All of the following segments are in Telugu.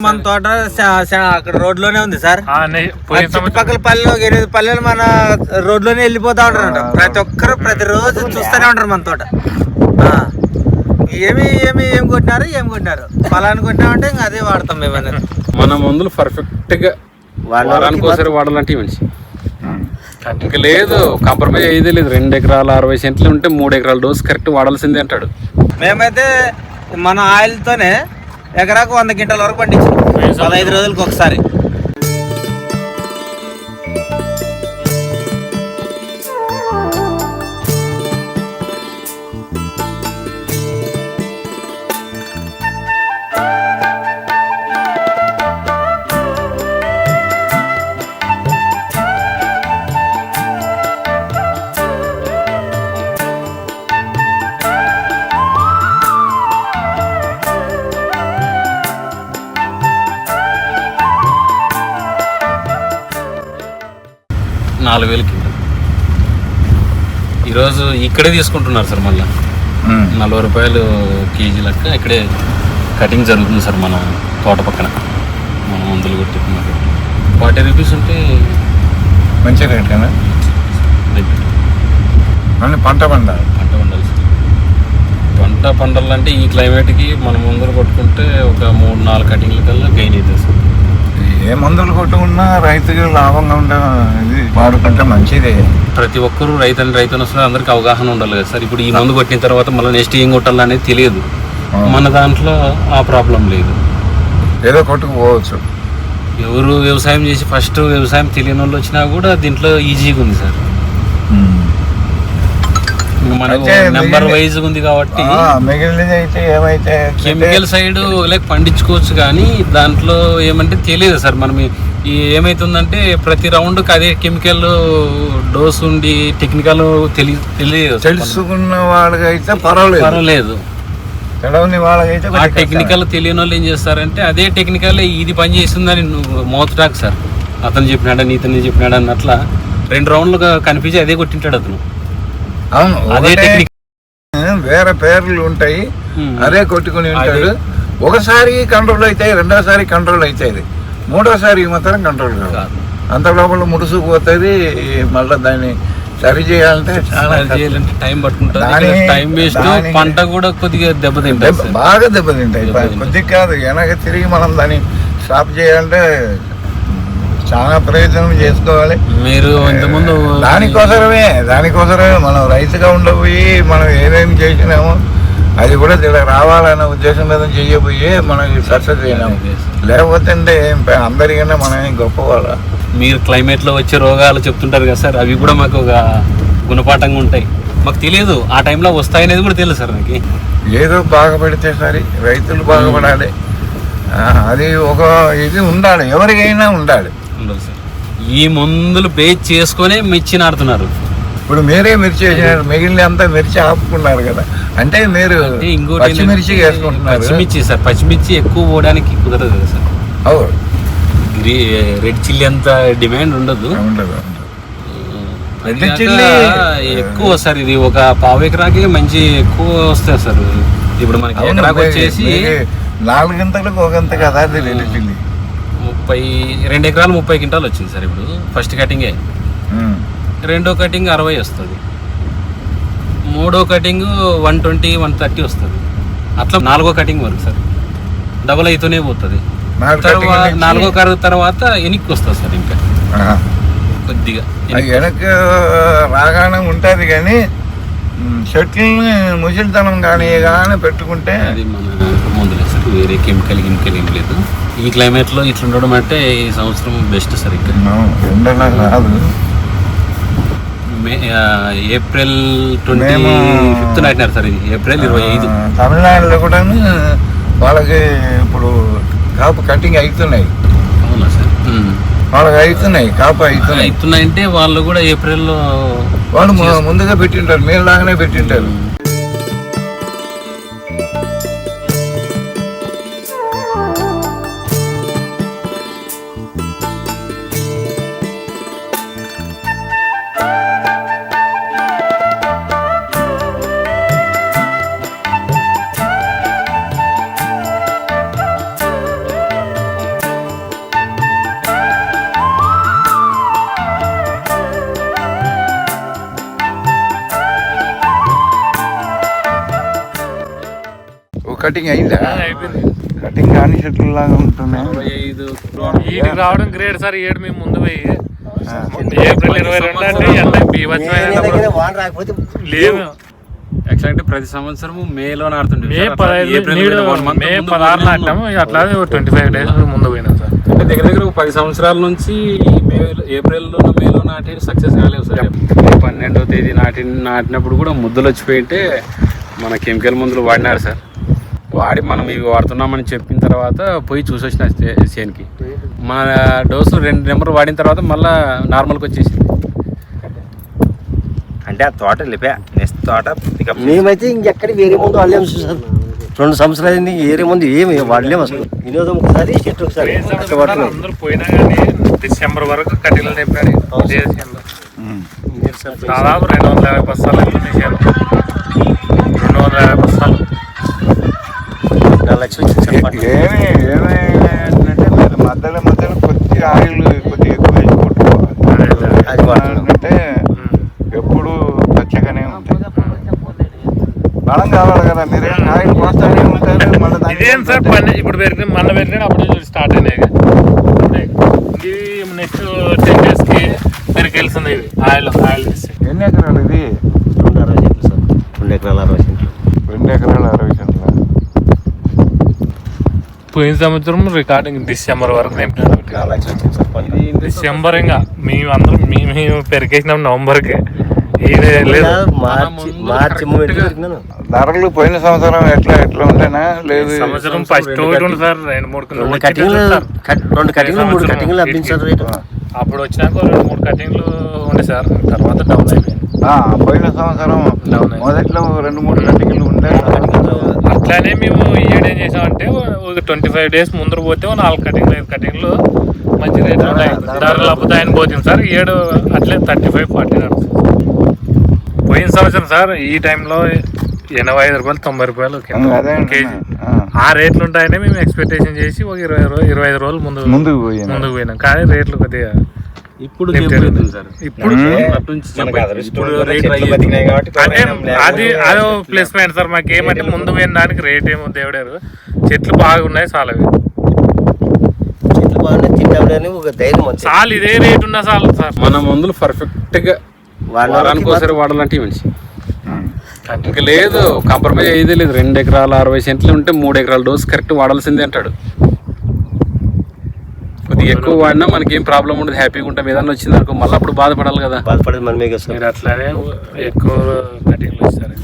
మన తోట అక్కడ రోడ్లోనే ఉంది సార్. చుట్టుపక్కల పల్లెలు పల్లెలు మన రోడ్లోనే వెళ్ళిపోతా ఉంటారంట. ప్రతి ఒక్కరు ప్రతిరోజు చూస్తూనే ఉంటారు మన తోట. ఆ. ఏమి ఏమి ఏం కొట్టినారు ఏం కొట్టినారు? ఫలాన్ని కొట్టినామంటే ఇంకా అదే వాడతాం మేము అనేది. మన మందులు పర్ఫెక్ట్గా వారానికి ఒకసారి వాడాలంటే మంచి ఇంకా లేదు కాంప్రమైజ్ అయ్యేదే లేదు. రెండు ఎకరాలు అరవై సెంట్లు ఉంటే మూడు ఎకరాల డోస్ కరెక్ట్ వాడాల్సిందే అంటాడు. మేమైతే మన ఆయిల్ తోనే ఎకరాకు వంద క్వింటాల వరకు పండించాం పదహైదు రోజులకు ఒకసారి. నాలుగు వేలకి ఈరోజు ఇక్కడే తీసుకుంటున్నారు సార్ మళ్ళీ. నలభై రూపాయలు కేజీ లెక్క ఇక్కడే కటింగ్ జరుగుతుంది సార్ మన తోట పక్కన. మన మందులు కొట్టి ఫార్టీ రూపీస్ ఉంటే మంచి రేట్. కదా మళ్ళీ పంట పండాలి. పంట పండాలి సార్. పంట పండాలంటే ఈ క్లైమేట్కి మనం ముందర కొట్టుకుంటే ఒక మూడు నాలుగు కటింగ్ల కల్లా గెయిన్ అవుతుంది సార్. ఏ మందులు కొట్టుకున్నా రైతుకి లాభంగా ఉండే ఇది వాడుకుంటే మంచిదే. ప్రతి ఒక్కరూ రైతు రైతు వస్తున్న అందరికీ అవగాహన ఉండాలి కదా సార్. ఇప్పుడు ఈ మందు కొట్టిన తర్వాత మళ్ళీ నెక్స్ట్ ఏం కొట్టాలనేది తెలియదు. మన దాంట్లో ఆ ప్రాబ్లం లేదు. ఏదో కొట్టుకుపోవచ్చు. ఎవరు వ్యవసాయం చేసి ఫస్ట్ వ్యవసాయం తెలియని వాళ్ళు వచ్చినా కూడా దీంట్లో ఈజీగా ఉంది సార్. మనకు నెంబర్ వైజ్ ఉంది కాబట్టి మిగిలినది అయితే ఏమైతే కెమికల్ సైడ్ లైక్ పండించుకోవచ్చు కానీ దాంట్లో ఏమంటే తెలియదు సార్. మనం ఏమైతుందంటే ప్రతి రౌండ్కి అదే కెమికల్ డోస్ ఉండి టెక్నికల్ తెలి తెలియదు. తెలుసుకున్న వాళ్ళకైతే పర్వాలేదు. పర్వాలేదు. తెలవని వాళ్ళకైతే ఆ టెక్నికల్ తెలియని వాళ్ళు ఏం చేస్తారంటే అదే టెక్నికల్ ఇది పని చేస్తుందని నువ్వు మోతటాక్ సార్. అతను చెప్పినాడా నీతని చెప్పినాడా అన్నట్ల రెండు రౌండ్లుగా కనిపించి అదే కొట్టింటాడు అతను. అవును అదే టెక్నిక్ వేరే పేర్లు ఉంటాయి. అదే కొట్టుకుని ఉంటాడు. ఒకసారి కంట్రోల్ అవుతాయి రెండోసారి కంట్రోల్ అవుతాయి మూడోసారి మాత్రం కంట్రోల్ కాదు. అంత లోపల ముడుసుకుపోతుంది మళ్ళీ దాన్ని సరి చేయాలంటే చాలా చేయాలంటే టైం పట్టుకుంటుంది. టైం వేస్ట్ పంట కూడా కొద్దిగా దెబ్బతింటుంది దెబ్బ- సార్. బాగా దెబ్బతింటాయి దెబ్బతింటాయి. కొద్దిగా కాదు. వెనక తిరిగి మనం దాన్ని స్టాప్ చేయాలంటే చాలా ప్రయత్నం చేసుకోవాలి. మీరు ఇంతకుముందు దానికోసమే దానికోసమే మనం రైతుగా ఉండబోయి మనం ఏమేమి చేసినామో అది కూడా ఇలా రావాలన్న ఉద్దేశం మీద చేయబోయి మనకి సక్సెస్ అయినాము లేకపోతే అందరికన్నా మనం గొప్పవాళ్ళ మీరు క్లైమేట్లో వచ్చే రోగాలు చెప్తుంటారు కదా సార్ అవి కూడా మాకు ఒక గుణపాఠంగా ఉంటాయి. మాకు తెలియదు ఆ టైంలో వస్తాయనేది కూడా తెలియదు సార్ నాకు ఏదో బాగుపడితే సరి రైతులు బాగుపడాలి అది ఒక ఇది ఉండాలి ఎవరికైనా ఉండాలి. ఉండదు సార్. ఈ మందులు బేస్ చేసుకొని మిర్చి నాడుతున్నారు ఇప్పుడు మీరే మిర్చి వేసినారు మిగిలిన అంతా మిర్చి ఆపుకున్నారు కదా. అంటే మీరు ఇంకోటి పచ్చిమిర్చి ఏంటంటే వేసుకుంటున్నారు. పచ్చిమిర్చి సార్ పచ్చిమిర్చి ఎక్కువ పోవడానికి కుదరదు కదా సార్. అవును. రెడ్ చిల్లీ అంత డిమాండ్ ఉండదు. ఉండదు ఎక్కువ సార్ ఇది ఒక పావు ఎకరాకి మంచి ఎక్కువ వస్తుంది సార్. ఇప్పుడు మనకి ఎకరాకి వచ్చేసి నాలుగింతలకు ఒక గంట కదా అది రెడ్ చిల్లీ. ముప్పై రెండు ఎకరాలు ముప్పై క్వింటాలు వచ్చింది సార్ ఇప్పుడు. ఫస్ట్ కటింగే. రెండో కటింగ్ అరవై వస్తుంది. మూడో cutting one twenty one thirty వస్తుంది. అట్లా నాలుగో కటింగ్ వరకు సార్. డబుల్ అయితేనే పోతుంది. నాలుగు తర్వాత నాలుగో కరు తర్వాత ఎనిక్కి వస్తుంది సార్ ఇంకా. కొద్దిగా వెనక రాగానే ఉంటుంది కానీ ఉమ్, చెట్లని ముసిలితనం కానీ కానీ పెట్టుకుంటే అది మన ముందులే సార్. వేరే కెమికల్ కెమికల్ ఏం లేదు. ఈ క్లైమేట్లో ఇట్లా ఉండడం అంటే ఈ సంవత్సరం బెస్ట్ సార్ ఇక్కడ. అవును, ఎండలా రాదు మే ఏప్రిల్ ట్వంటీ మేము- ఫిఫ్త్ నాటినారు సార్ ఇది. ఏప్రిల్ ఇరవై ఐదు. తమిళనాడులో కూడా వాళ్ళకి ఇప్పుడు కాపు కటింగ్ అవుతున్నాయి అవునా సార్. వాళ్ళకి అవుతున్నాయి కాపు అవుతున్నాయి అవుతున్నాయంటే వాళ్ళు కూడా ఏప్రిల్లో వాళ్ళు ముందుగా పెట్టింటారు మీరు లాగానే పెట్టింటారు. కటింగ్ అయిందా? కటింగ్ కాని చెట్లు లాగా ఉంటున్నాయి. రావడం గ్రేట్ సార్ ఏడు మేము ముందు పోయి. ఏప్రిల్ ఇరవై రెండు అంటే ఎండ బీభత్సమైన వాన రాకపోతే లేవు యాక్చువల్ అంటే ప్రతి సంవత్సరము మేలో నాడుతుండే మే పదహైదు మే పదహారు అట్లా ట్వంటీ ఫైవ్ డేస్ ముందు పోయినాం సార్. అంటే దగ్గర దగ్గర పది సంవత్సరాల నుంచి మే ఏప్రిల్లో మేలో నాటి సక్సెస్ కాలేవు సార్. మే పన్నెండవ తేదీ నాటి నాటినప్పుడు కూడా ముద్దలు వచ్చిపోయింటే మన కెమికల్ మందులు వాడినారు సార్. వాడి మనం ఇవి వాడుతున్నామని చెప్పిన తర్వాత పోయి చూసి వచ్చిన చేనికి మన డోసు రెండు నెంబర్ వాడిన తర్వాత మళ్ళీ నార్మల్కి వచ్చేసింది. అంటే ఆ తోట వెళ్ళిపోయా నెక్స్ట్ తోట పికప్ మేమైతే ఇంకెక్కడ వేరే ముందు వాళ్ళేం సార్. రెండు సంవత్సరాలు అయింది వేరే ముందు ఏమి వాడలేము అసలు. వినోదం ఒకసారి చెట్టు ఒకసారి. కష్టపడుతున్నాం అందరూ పోయినా కానీ డిసెంబర్ వరకు కట్టెలు చేనులో. దాదాపు రెండు వందల యాభై బస్తాలు పంట. ఏమి ఏమి మధ్యలో మధ్యలో కొద్దిగా ఆయిల్ కొద్దిగా ఎక్కువ వేసి కొట్టుకోవాలి. అంటే ఎప్పుడు పచ్చగానే ఉంటాయి. బలం కావాలి కదా మీరు ఆయిల్ పోస్తానే ఉంటారు మళ్ళీ ఇదేం సార్ పని ఇప్పుడు పెరిగిన మళ్ళీ పెరిగిన అప్పుడే స్టార్ట్ అయినాయి ఇది నెక్స్ట్ టెన్ డేస్కి పెరికెళ్తుంది ఇది ఆయిల్ ఆయిల్ ఎన్ని ఎకరాలు ఇది రెండు అరవై సెంట్లు సార్ రెండు ఎకరాల అరవై సెంట్లు రెండు ఎకరాలు అరవై సెంట్ల పోయిన సంవత్సరం రికార్డింగ్ డిసెంబర్ వరకు నింపినారు డిసెంబర్ ఇంకా మేము అందరం మేము మేము పెరిగేసినాం నవంబర్కి. ఇది లేదు. మార్చి మార్చి మూమెంట్ పెరిగినాను. ధరలు పోయిన సంవత్సరం ఎట్లా ఎట్లా ఉంటేనా? లేదు. సంవత్సరం ఫస్ట్ ఒకటి ఉంది సార్ రెండు మూడు రెండు కటింగ్లు మూడు కటింగ్లు లభించారు అప్పుడు వచ్చినాక రెండు మూడు కటింగ్లు ఉండే సార్ తర్వాత డౌన్ అయిపోయింది. ఆ, పోయిన సంవత్సరం. మొదట్లో రెండు మూడు కటింగ్లు ఉండే అట్లానే మేము ఈ ఏడు ఏం చేసామంటే ఒక ట్వంటీ ఫైవ్ డేస్ ముందర పోతే నాలుగు కటింగ్లు ఐదు కటింగ్లు మంచి రేట్లు ఉన్నాయి. ధరలు అబ్బుతాయని పోతుంది సార్. ఏడు అట్లే థర్టీ ఫైవ్ ఫార్టీ నడుస్తుంది పోయిన సంవత్సరం సార్ ఈ టైంలో ఎనభై ఐదు రూపాయలు తొంభై రూపాయలు కేజీ. ఆ, రేట్లు ఉంటాయని మేము ఎక్స్పెక్టేషన్ చేసి ఒక ఇరవై ఇరవై ఐదు రోజులు ముందు ముందుకు పోయాను. ముందుకు పోయినాం. కానీ రేట్లు కొద్దిగా ఇప్పుడు సార్. ఇప్పుడు అటు ఇప్పుడు అది అదో ప్లస్ పాయింట్ సార్ మాకు ఏమంటే ముందు పోయిన దానికి రేట్ ఏమో దేవుడారు. చెట్లు బాగున్నాయి చాలా చెట్లు బాగానే తింటాం అని ఒక ధైర్యం చాలు ఇదే రేట్ ఉన్నా చాలు సార్. మన మందులు పర్ఫెక్ట్గా ఒకసారి వాడాలంటే మంచి ఇంకా లేదు కాంప్రమైజ్ అయ్యేదే లేదు. రెండు ఎకరాల అరవై సెంట్లు ఉంటే మూడు ఎకరాల డోస్ కరెక్ట్ వాడాల్సిందే అంటాడు. కొద్దిగా ఎక్కువ వాడినా మనకి ఏం ప్రాబ్లం ఉండదు హ్యాపీగా ఉంటాం. ఏదన్నా వచ్చింది అనుకో మళ్ళీ అప్పుడు బాధపడాలి కదా. బాధపడేది మనమే కదా సార్. మీరు అట్లానే ఎక్కువ కటింగ్లు ఇస్తారు.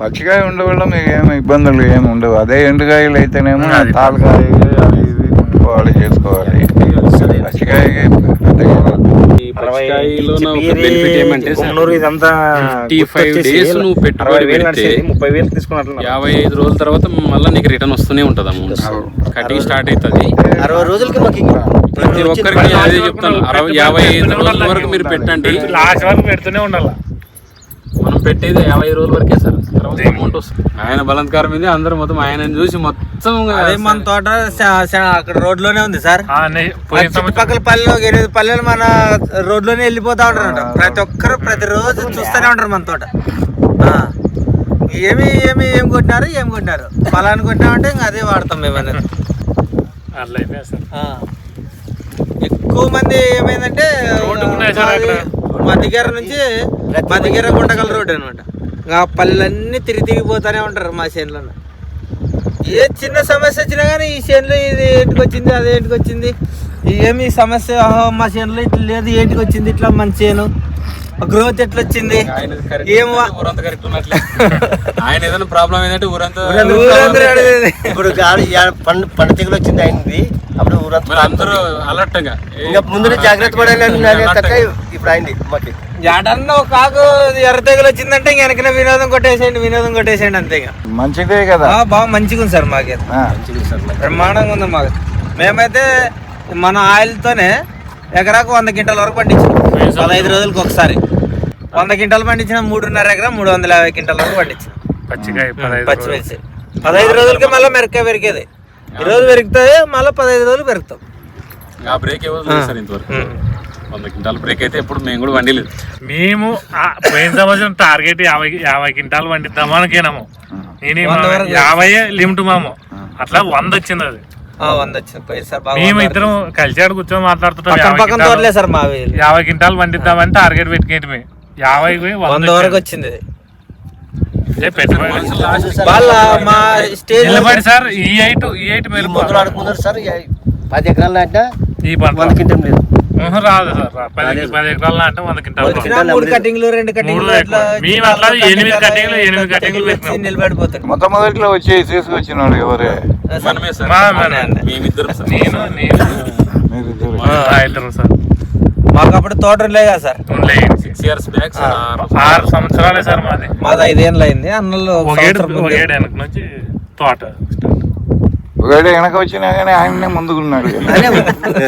పచ్చికాయ ఉండవల్ల మీకు ఏమి ఇబ్బందులు ఏమి ఉండవు. అదే ఎండుకాయలు అయితేనేమో తాలకాయ అవి ఇవి కుట్టుకోవాలి చేసుకోవాలి. పచ్చికాయకి పెద్దగా గుమ్మనూరు ఇదంతా 55 గుర్తొచ్చేసి days నువ్వు పెట్టుబడి పెడితే ముప్పై వేలు తీసుకున్నట్లు యాభై ఐదు రోజుల తర్వాత మళ్ళీ నీకు రిటర్న్ వస్తూనే ఉంటుంది అమౌంట్ కటింగ్ స్టార్ట్ అవుతుంది. అరవై రోజులకి మాకు ప్రతి ఒక్కరికి అదే చెప్తాను. అరవై యాభై ఐదు రోజుల వరకు మీరు పెట్టండి. లాస్ట్ వరకు పెడుతూనే ఉండాలి? మనం పెట్టేది యాభై రోజుల వరకే సార్. తర్వాత అమౌంట్ వస్తుంది. ఆయన బలాత్కారం మీద అందరూ మొత్తం ఆయన చూసి మొత్తం అదే మన తోట అక్కడ రోడ్లోనే ఉంది సార్. చుట్టుపక్కల పల్లెలు పల్లెలు మన రోడ్లోనే వెళ్ళిపోతా ఉంటారంట ప్రతి ఒక్కరు ప్రతిరోజు చూస్తూనే ఉంటారు మన తోట. ఆ. ఏమి ఏమి ఏం కొట్టినారు? ఏం కొట్టినారు? ఫలాన్ని కొట్టినామంటే ఇంకా అదే వాడతాం మేము అనేది. అట్లా అయిపోయింది సార్. ఆ. ఎక్కువ మంది ఏమైందంటే మధ్యగిర నుంచి మధ్యగిర గుంటకల్ రోడ్ అనమాట ఇంకా ఆ పల్లెలన్నీ తిరిగి తిరిగి పోతానే ఉంటారు మా చేనులో. ఏ చిన్న సమస్య వచ్చినా కానీ ఈ చేనులో ఇది ఏంటికి వచ్చింది అది ఏంటికి వచ్చింది? ఏమి సమస్య? మా చేనులో ఇట్లా లేదు ఏంటికి వచ్చింది ఇట్లా మన చేను? గ్రోత్ ఎట్లా వచ్చింది? ఏం ఆయన ఏదైనా ప్రాబ్లం ఏంటంటే ఊరంతా. ఇప్పుడు పండు పండు తెగులు వచ్చింది అయింది అప్పుడు అందరూ అలర్ట్ ఇంకా ముందు జాగ్రత్త పడాలి తక్క ఇప్పుడు అయింది మాకు. ఎడన్నా ఒక కాకు ఎర్ర తెగులు వచ్చిందంటే ఇంక వెనకనే వినోదం కొట్టేసేయండి వినోదం కొట్టేసేయండి అంతే ఇక. మంచిదే కదా. ఆ, బాగా మంచిగా ఉంది సార్ మాకైతే ఆ, బ్రహ్మాండంగా ఉంది మాకు. మేమైతే మన ఆయిల్తోనే ఎకరాకు వంద క్వింటాల వరకు పండించాం. పదహైదు రోజులకు ఒకసారి. వంద క్వింటాలు పండించిన మూడున్నర ఎకరా మూడు వందల యాభై క్వింటాల వరకు పండించాం. పచ్చిమిర్చి. పదహైదు రోజులకి మళ్ళీ మెరకాయ పెరిగేది. ఈ రోజు పెరుగుతాయి మళ్ళీ పదహైదు రోజులు పెరుగుతాం. ఆ బ్రేక్ సార్ ఇంతవరకు? వంద క్వింటాల బ్రేక్ అయితే ఎప్పుడు మేము కూడా వండిలేదు. మేము ఆ పోయిన సంవత్సరం టార్గెట్ యాభై యాభై క్వింటాలు పండిద్దాం అనుకున్నాము. నేనే యాభై లిమిట్ మాము. అట్లా వంద వచ్చింది అది. మేము ఇద్దరం కలిసి ఆడ కూర్చొని మాట్లాడుతుంటాం. పక్కన యాభై పక్కన క్వింటాలు- పండిద్దామని టార్గెట్ పెట్టుకేంటి యాభై పోయి వంద వరకు వచ్చింది. వాళ్ళ మా స్టేజ్ నిలబడి సార్ ఈ ఎయిట్ ఈ ఎయిట్ మీరు మందులు ఆడుకున్నారు సార్ పది ఎకరాలు నాటినా ఈ పంట వంద కింటం లేదు. రాదు సార్. పది పది ఎకరాలు అంటే వంద రాదు. మూడు కటింగ్లు రెండు కటింగ్లు. మేము అట్లా ఎనిమిది కటింగ్లు, ఎనిమిది కటింగ్లు వచ్చి పెట్టినాం. నిలబడిపోతారు. మొట్టమొదటిలో వచ్చి తీసుకొచ్చినాడు ఎవరే? మనమే సార్. మేమిద్దరం నేను నేను. మీరిద్దరు సార్. మాకు అప్పుడు తోట ఉండే కదా సార్. సిక్స్ ఇయర్స్ బ్యాక్ ఆరు సంవత్సరాలే సార్ మాది. మాది ఐదేళ్ళు అయింది అన్నలు నుంచి తోట ఒకవేళ వెనక వచ్చినా కానీ ఆయన్నే ముందుకున్నాడు. అదే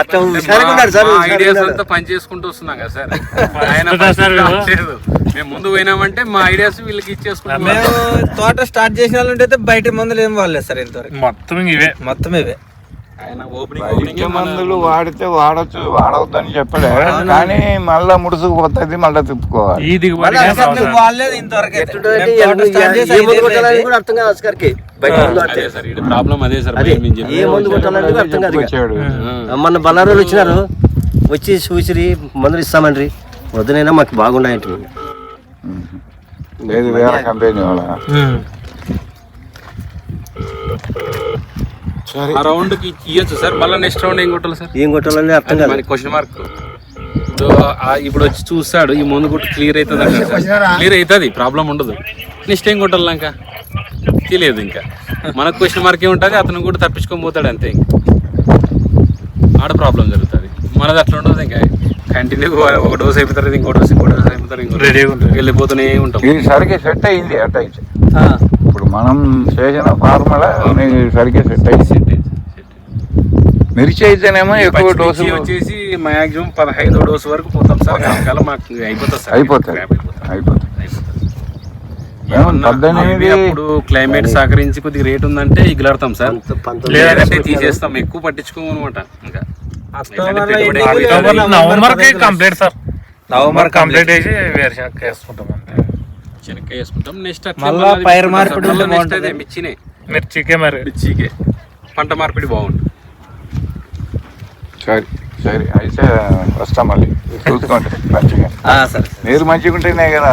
అట్లా హుషారుగా ఉన్నాడు సార్ హుషారుగా ఐడియాస్ ఉన్నాడు. అంతా పని చేసుకుంటూ వస్తున్నాం కదా సార్. ఆయన వీళ్ళు? మేము ముందు పోయినామంటే మా ఐడియాస్ వీళ్ళకి ఇచ్చేసుకుంటాం మేము తోట స్టార్ట్ చేసిన వాళ్ళు ఉంటే బయట మందులు ఏం వాడలేదు సార్ ఇంతవరకు. మొత్తం ఇవే. మొత్తం ఇవే. వైద్య ఓపెనింగ్ మందులు వాడితే వాడచ్చు వాడవద్దని చెప్పలే. కానీ మళ్ళా ముడుసుకుపోతుంది మళ్ళా తిప్పుకోవాలి. ఈ దిగుబడి అర్థం కాదు అస్కర్కి. ఏ మందు కొట్టాలని కూడా అర్థం కాదు మొన్న బల్లారోళ్ళు వచ్చినారు. వచ్చి చూసిరి మందులు ఇస్తామండ్రి. వద్దునైనా మాకు బాగున్నాయంట లేదు వేరే కంపెనీ వాళ్ళ సరే ఆ రౌండ్కి ఇయ్యొచ్చు సార్. మళ్ళీ నెక్స్ట్ రౌండ్ ఏం కొట్టాలి సార్? ఏం కొట్టాలని అర్థం కాదు మరి క్వశ్చన్ మార్క్ ఇప్పుడు వచ్చి చూస్తాడు. ఈ ముందు కొట్టి క్లియర్ అవుతుంది క్లియర్ అవుతుంది. ప్రాబ్లం ఉండదు. నెక్స్ట్ ఏం కొట్టాలి ఇంకా తెలియదు ఇంకా. మనకు క్వశ్చన్ మార్క్ ఏముంటుంది అతను కూడా తప్పించుకొని పోతాడు అంతే ఇంకా. ఆడ ప్రాబ్లం జరుగుతుంది. మనది అట్లా ఉండదు ఇంకా. కంటిన్యూ ఒక డోస్ అయిపోతారు ఇంకో డోస్ ఇంకో డోస్ అయిపోతారు ఇంకో ఉంటుంది వెళ్ళిపోతూనే ఉంటాం. సరిగ్గా సెట్ అయింది అట్ట మనం చేసిన ఫార్ములా మీకు సరిగ్గా సెట్ అయింది. మిర్చి అయితేనేమో ఎక్కువ డోసు వచ్చేసి మాక్సిమం పదహైదో డోసు వరకు పోతాం సార్. కాలం మాకు అయిపోతుంది సార్. అయిపోతుంది అయిపోతుంది. అప్పుడు క్లైమేట్ సహకరించి కొద్దిగా రేట్ ఉందంటే ఇగులాడతాం సార్. లేదంటే తీసేస్తాం. ఎక్కువ పట్టించుకోము అనమాట ఇంకా November complete sir. November complete చేసి వేరుశనగ వేసుకుంటాం అంతే. శనక్కాయ వేసుకుంటాం. నెక్స్ట్ మళ్ళా పైరు మార్పిడి ఉంటే నెక్స్ట్ బాగుంటుంది. అదే మిర్చినే మిర్చికే మరి. మిర్చికే. పంట మార్పిడి బాగుంటుంది. సరే సరే అయితే వస్తాం మళ్ళీ. చూసుకోండి మంచిగా. ఆ, సరే. మీరు మంచిగా ఉంటేనే కదా.